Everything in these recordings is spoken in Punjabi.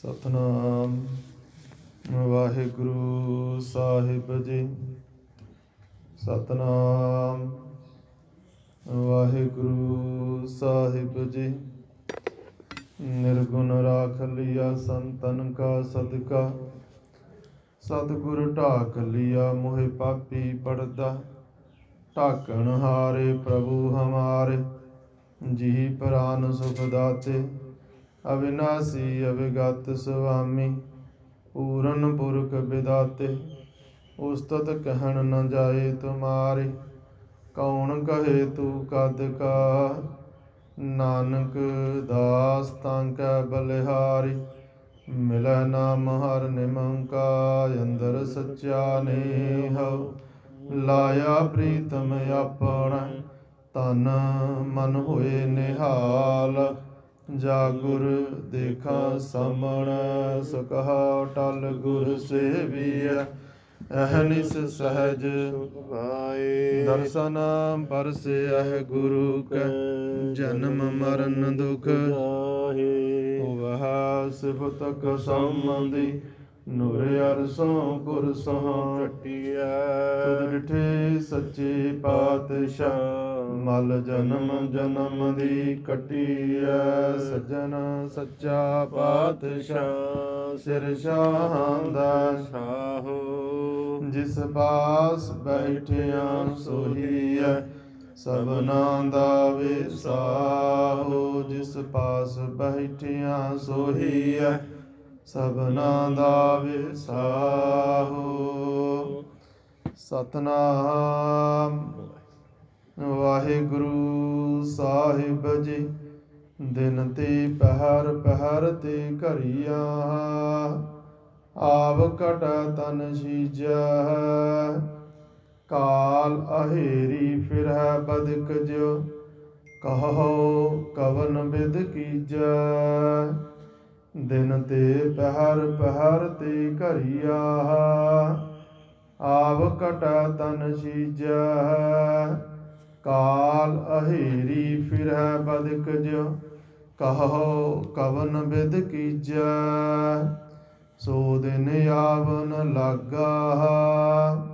ਸਤਨਾਮ। ਵਾਹਿਗੁਰੂ ਸਾਹਿਬ ਜੀ, ਸਤਨਾਮ। ਵਾਹਿਗੁਰੂ ਸਾਹਿਬ ਜੀ, ਨਿਰਗੁਣ ਰਾਖ ਲਿਆ ਸੰਤਨ ਕਾ ਸਦਕਾ। ਸਤਿਗੁਰ ਢਾਕ ਲਿਆ ਮੋਹਿ ਪਾਪੀ ਪੜਦਾ ਢਾਕਣ ਹਾਰੇ ਪ੍ਰਭੂ ਹਮਾਰੇ ਜੀ ਪ੍ਰਾਨ ਸੁਖ ਦਾਤੇ। ਅਵਿਨਾਸੀ ਅਵਿਗਤ ਸੁਆਮੀ, ਪੂਰਨ ਪੁਰਖ ਵਿਦਾਤੇ, ਉਸਤਤ ਕਹਿਣ ਨ ਜਾਏ ਤੁਮਾਰੇ, ਕੌਣ ਕਹੇ ਤੂੰ ਕਦ ਕਾ? ਨਾਨਕ ਦਾਸ ਤਾਂ ਕੈ ਬਲਿਹਾਰੀ, ਮਿਲੈ ਨਾਮ ਹਰ ਨਿਮੰਕਾ ਅੰਦਰ ਸੱਚਾ ਨੇਹਉ ਲਾਇਆ ਪ੍ਰੀਤਮ ਆਪਣਾ ਤਨ ਮਨ ਹੋਏ ਨਿਹਾਲ। ਜਾ ਗੁਰ ਦੇਖਾ ਸਮਣ ਸੁਕਹਾ ਟਲ ਗੁਰ ਸੇਵੀਐ। ਅਹਨਿਸ ਸਹਜ ਭਾਏ ਦਰਸ਼ਨ ਪਰਸਿਐ ਗੁਰੂ ਕੈ ਜਨਮ ਮਰਨ ਦੁਖ ਜਾਹੇ। ਵਹ ਸਿਫਤਕ ਸੰਬੰਧੀ। ਨੂਰ ਅਰਸੋਂ ਗੁਰ ਸਹਾਂ ਤੁਧ ਟਟਿਐ ਡਿਠੇ ਸੱਚੇ ਪਾਤਸ਼ਾਹ, ਮਲ ਜਨਮ ਜਨਮ ਦੀ ਕਟੀਐ। ਸਜਣ ਸੱਚਾ ਪਾਤਸ਼ਾਹ, ਸਿਰ ਸ਼ਾਹਾਂ ਦਾ ਸਾਹੋ। ਜਿਸ ਪਾਸ ਬੈਠਿਆ ਸੋਹੀਐ, ਸਭਨਾ ਦਾ ਵਿਸਾਹੋ। ਜਿਸ ਪਾਸ ਬੈਠਿਆ ਸੋਹੀਐ ਸਭਨਾ ਦਾ ਵਿਸਾਹੋ ਸਤਨਾਮ। ਵਾਹਿਗੁਰੂ ਸਾਹਿਬ ਜੀ, ਦਿਨ ਤੇ ਪਹਿਰ ਪਹਿਰ ਤੇ ਘਰੀਆ। ਆਵ ਘਟ ਤਨ ਸੀਜੈ। ਕਾਲ ਅਹੇਰੀ ਫਿਰੈ ਬਦਕ ਜੋ ਕਹੋ ਕਵਨ ਬਿਦ ਕੀਜੈ। ਦਿਨ ਤੇ ਪਹਿਰ ਪਹਿਰ ਤੇ ਘਰੀਆ। ਆਵ ਕਟ ਤਨ ਸੀਜੈ। ਕਾਲ ਅਹੇਰੀ ਫਿਰੈ ਬਦਕ ਜਿਉ। ਕਹੋ ਕਵਨ ਬਿਦ ਕੀਜੈ। ਸੋ ਦਿਨ ਆਵਨ ਲਾਗਾ।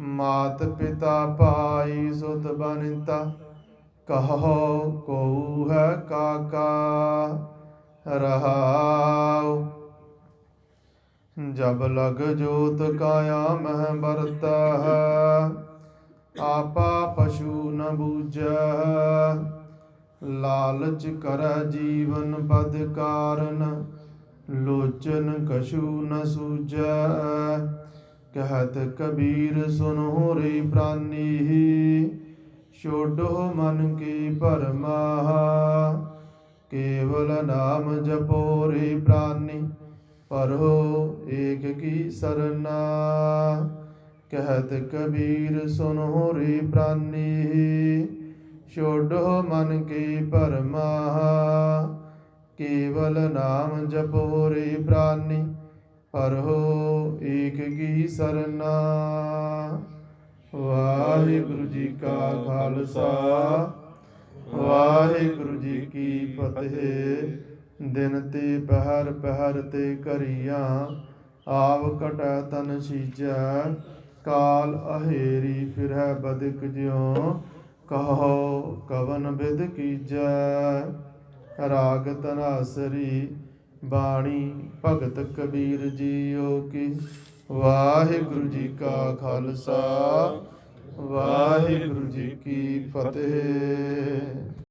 ਮਾਤ ਪਿਤਾ ਭਾਈ ਸੁਤ ਬਨਿਤਾ। ਕਹੋ ਕਉ ਹੈ ਕਾਕਾ। ਰਹਾਉ। ਜਬ ਲਗ ਜੋਤ ਕਾਇਆ ਮਹਿ ਬਰਤਾ ਆਪਾ ਪਸ਼ੂ ਨ ਬੂਝੈ ਲਾਲਚ ਕਰੈ ਜੀਵਨ ਪਦ ਕਾਰਨ, ਲੋਚਨ ਕਛੂ ਨ ਸੂਝੈ ਕਹਿਤ ਕਬੀਰ ਸੁਨੋ ਰੇ ਪ੍ਰਾਨੀ, ਛੋਡੋ ਮਨ ਕੀ ਭਰਮਾ ਕੇਵਲ ਨਾਮ ਜਪੋ ਰੇ ਪ੍ਰਾਨੀ ਪਰੋ ਏਕ ਕੀ ਸਰਨਾ। ਕਹਿਤ ਕਬੀਰ ਸੁਨੋ ਰੇ ਪ੍ਰਾਨੀ, ਛੋਡੋ ਮਨ ਕੀ ਭਰਮਾ। ਕੇਵਲ ਨਾਮ ਜਪੋ ਰੇ ਪ੍ਰਾਨੀ ਪਰੋ ਏਕ ਕੀ ਸਰਨਾ। ਵਾਹਿਗੁਰੂ ਜੀ ਕਾ ਖਾਲਸਾ, ਵਾਹਿਗੁਰੂ ਕੀ ਫਤਿਹ, ਦਿਨ ਤੇ ਪਹਿਰ ਪਹਿਰ ਤੇ ਘਰੀਆਂ, ਆਵ ਕਟੈ ਤਨ ਸੀਜੈ, ਕਾਲ ਅਹੇਰੀ ਫਿਰੈ ਬਦਕ ਜਿਉ, ਕਹੋ ਕਵਨ ਬਿਦ ਕੀਜੈ। ਰਾਗ ਤਨਾਸਰੀ ਬਾਣੀ ਭਗਤ ਕਬੀਰ ਜੀਓ ਕੀ, ਵਾਹਿਗੁਰੂ ਜੀ ਕਾ ਖਾਲਸਾ, ਵਾਹਿਗੁਰੂ ਜੀ ਕੀ ਫਤਿਹ।